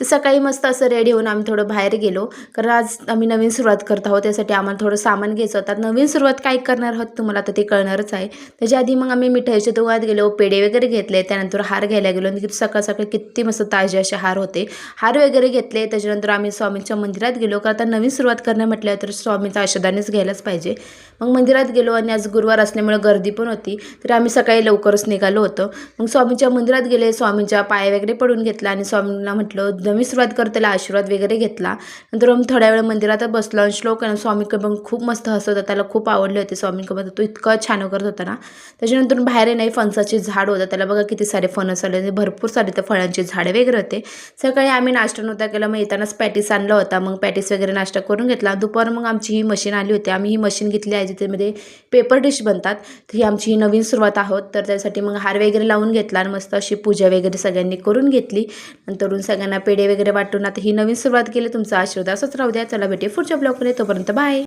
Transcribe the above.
तर सकाळी मस्त असं रेडी होऊन आम्ही थोडं बाहेर गेलो. कारण आज आम्ही नवीन सुरुवात करत आहोत त्यासाठी आम्हाला थोडं सामान घ्यायचं होतं. नवीन सुरुवात काय करणार आहोत तुम्हाला तर ते कळणारच आहे. त्याच्या आधी मग आम्ही मिठाईच्या दुकानात गेलो पेढे वगैरे घेतले त्यानंतर हार घ्यायला गेलो. आणि सकाळ सकाळी किती मस्त ताजे असे हार होते. हार वगैरे घेतले त्याच्यानंतर आम्ही स्वामींच्या मंदिरात गेलो. कारण आता नवीन सुरुवात करणं म्हटलं तर स्वामीचा आशदानेच घ्यायलाच पाहिजे. मग मंदिरात गेलो आणि आज गुरुवार असल्यामुळे गर्दी पण होती. तर आम्ही सकाळी लवकरच निघालो होतो. मग स्वामींच्या मंदिरात गेले स्वामींच्या पाय वगैरे पडून घेतला आणि स्वामींना म्हटलं मी सुरुवात करते त्याला आशीर्वाद वगैरे घेतला. नंतर मग थोड्या वेळ मंदिरात बसलो आणि श्लोक आणि स्वामी पण खूप मस्त हसत होता. त्याला खूप आवडले होते स्वामी स्वामीकडे तो इतकं छान करत होता ना. त्याच्यानंतर बाहेर नाही फणसाचे झाड होतं. त्याला बघा किती सारे फणस आले. भरपूर सारे त्या फळांचे झाडे वगैरे होते. सकाळी आम्ही नाश्ता नव्हता केला. मग येतानाच पॅटीस आणला होता. मग पॅटीस वगैरे नाश्ता करून घेतला. दुपार मग आमची ही मशीन आली होती. आम्ही ही मशीन घेतली आहे जिथेमध्ये पेपर डिश बनतात. तर ही आमची ही नवीन सुरुवात आहोत. तर त्यासाठी मग हार वगैरे लावून घेतला आणि मस्त अशी पूजा वगैरे सगळ्यांनी करून घेतली. नंतरून सगळ्यांना पेढे वगैरे वाटून आता ही नवीन सुरुवात केली तुमचा आशीर्वाद असंच राहू द्या. चला भेटे पुढच्या ब्लॉगमध्ये तोपर्यंत बाय